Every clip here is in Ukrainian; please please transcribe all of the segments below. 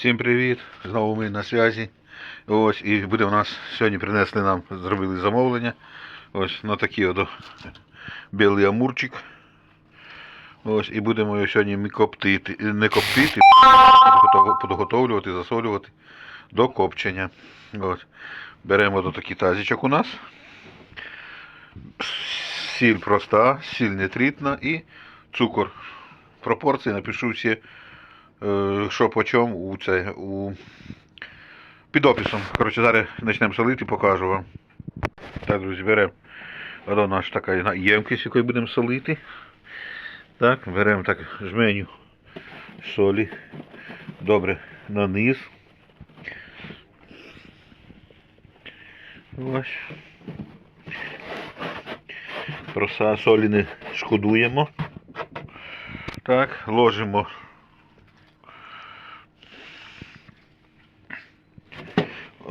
Всім привіт! Знову ми на зв'язі. Ось і буде у нас сьогодні принесли нам, зробили замовлення. Ось на такий от білий амурчик. Ось і будемо його сьогодні коптити, не коптити, підготовлювати, засолювати до копчення. Ось. Беремо до такий тазичок у нас. Сіль проста, сіль нитритна і цукор. Пропорції напишу всі що по чому у це у під описом. Коротше, зараз почнемо солити, покажу вам. Так, друзі, беремо одна наша така ємкість, якою будемо солити. Так, беремо так жменю солі. Добре на низ. Ось. Проса солі не шкодуємо. Так, ложимо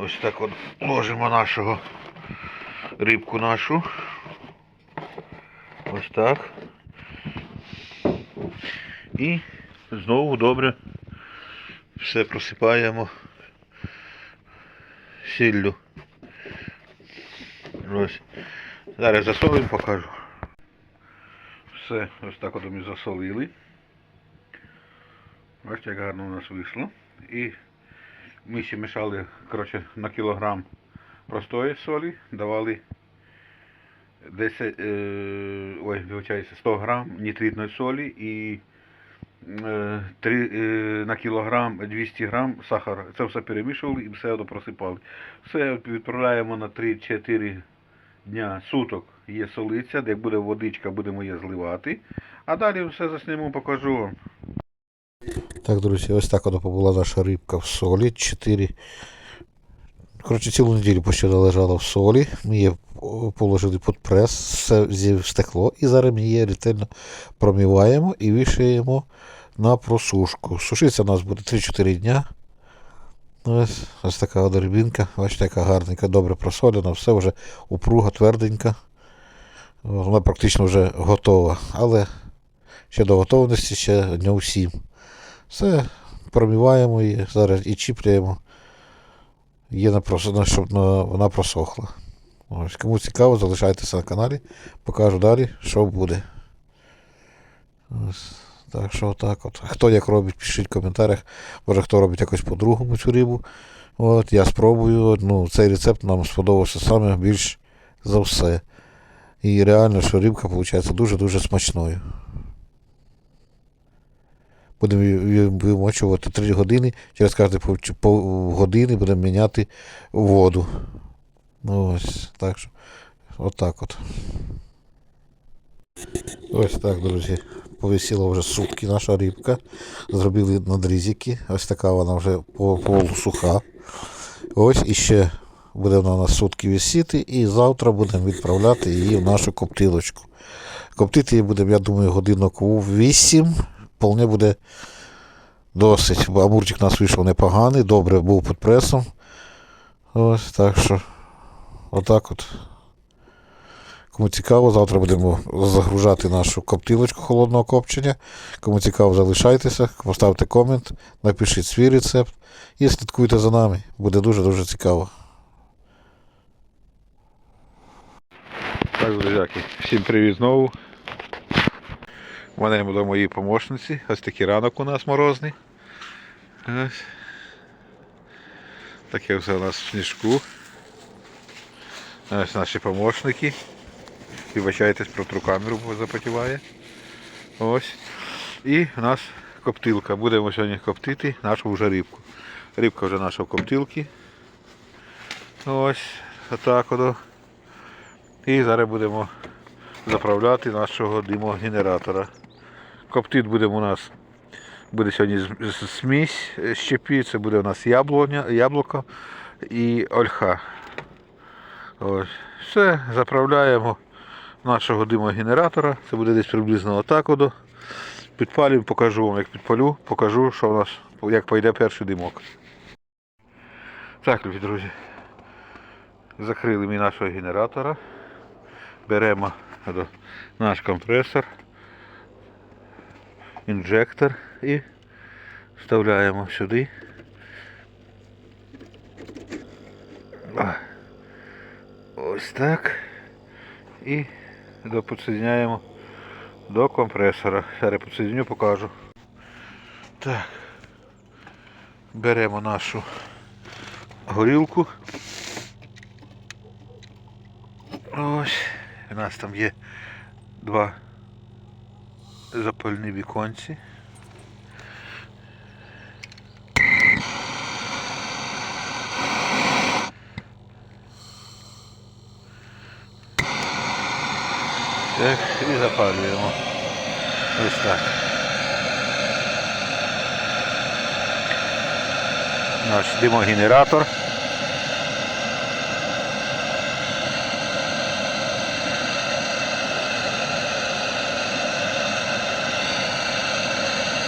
Ось так от ложимо нашого рибку нашу. Ось так. І знову добре все просипаємо сіллю. Ось. Зараз засолимо, покажу. Все, ось так от ми засолили. Бачите, як гарно у нас вийшло. І ми ще мішали коротше, на кілограм простої солі, давали 10, е, ой, вибачаюся, 100 грам нітритної солі і е, 3, е, на кілограм 200 грам сахара. Це все перемішували і все просипали. Все відправляємо на 3-4 дня суток є солиця, де буде водичка, будемо її зливати. А далі все засніму, покажу вам. Так, друзі, ось так от побула наша рибка в солі. 4. Коротше, цілу неділю почти лежала в солі. Ми її положили під прес, все зі- стекло, і зараз ми її ретельно промиваємо і вішаємо на просушку. Сушиться у нас буде 3-4 дня. Ось, ось така от рибінка, бачите, яка гарненька, добре просолена, все вже упруга, тверденька. Вона практично вже готова, але ще до готовності ще днів 7. Все, промиваємо її, зараз і чіпляємо. Є на прос... щоб вона просохла. Ось, кому цікаво, залишайтеся на каналі, покажу далі, що буде. Ось, так що так от. Хто як робить, пишіть в коментарях. Може хто робить якось по-другому цю рибу. От, я спробую. Ну, цей рецепт нам сподобався саме більш за все. І реально, що рибка виходить дуже-дуже смачною. Будемо вимочувати 3 години, через кожні години будемо міняти воду. Ну, ось, так що, отак от. Ось так, друзі. Повисіла вже сутки наша рибка. Зробили надрізики. Ось така вона вже по- полусуха. Ось іще буде вона на сутки висіти, і завтра будемо відправляти її в нашу коптилочку. Коптити її будемо, я думаю, годинок 8. Вполне буде досить. Амурчик у нас вийшов непоганий, добре був під пресом. Ось так що. Отак от. Кому цікаво, завтра будемо загружати нашу коптилочку холодного копчення. Кому цікаво, залишайтеся, поставте комент, напишіть свій рецепт і слідкуйте за нами. Буде дуже-дуже цікаво. Так, друзяки, всім привіт знову. Мене буде мої помощниці. Ось такий ранок у нас морозний. Таке все у нас в сніжку. Ось наші помощники. Вибачайтесь про тру камеру, запотіває. Ось. І у нас коптилка. Будемо сьогодні коптити нашу вже рибку. Рибка вже наша в коптилці. Ось. Отак ото. І зараз будемо заправляти нашого димогенератора. Коптит будемо у нас. Буде сьогодні смесь е, щепі, це буде у нас яблуня, яблуко і ольха. Ось. Все, заправляємо нашого димогенератора. Це буде десь приблизно отак. От. Підпалюємо, покажу вам, як підпалю, покажу, що у нас, як пойде перший димок. Так, любі друзі. Закрили ми нашого генератора. Беремо наш компресор, інжектор і вставляємо сюди. Ось так. І доподсоединяємо до компресора. Зараз я підсоединю, покажу. Так. Беремо нашу горілку. Ось. У нас там є два запальні віконці. Так, і запалюємо. Ось так. Наш димогенератор.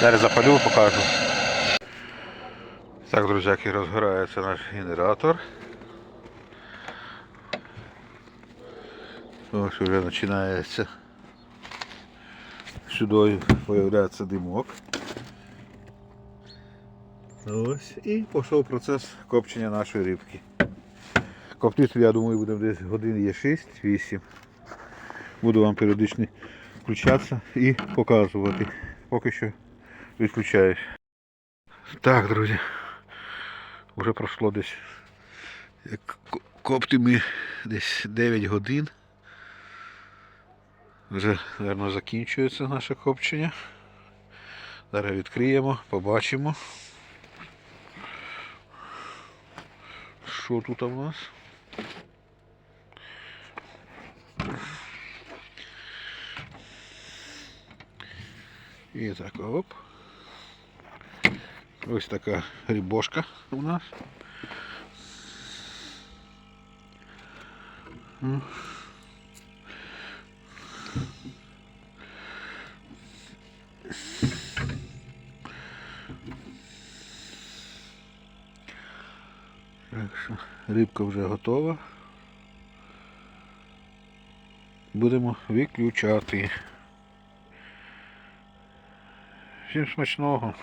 Зараз запалю, покажу. Так, друзяки, розгорається наш генератор. Ось вже починається сюди появляється димок. Ось і пішов процес копчення нашої рибки. Коптити, я думаю, будемо десь годин є 6-8. Буду вам періодично включатися і показувати. Поки що відключаюсь. Так, друзі. Вже пройшло десь як ко- коптимо ми десь 9 годин. Вже, мабуть, закінчується наше копчення. Зараз відкриємо, побачимо. Що тут у нас? І так, оп. Ось така рібошка у нас. Так що рибка вже готова. Будемо виключати. Всім смачного.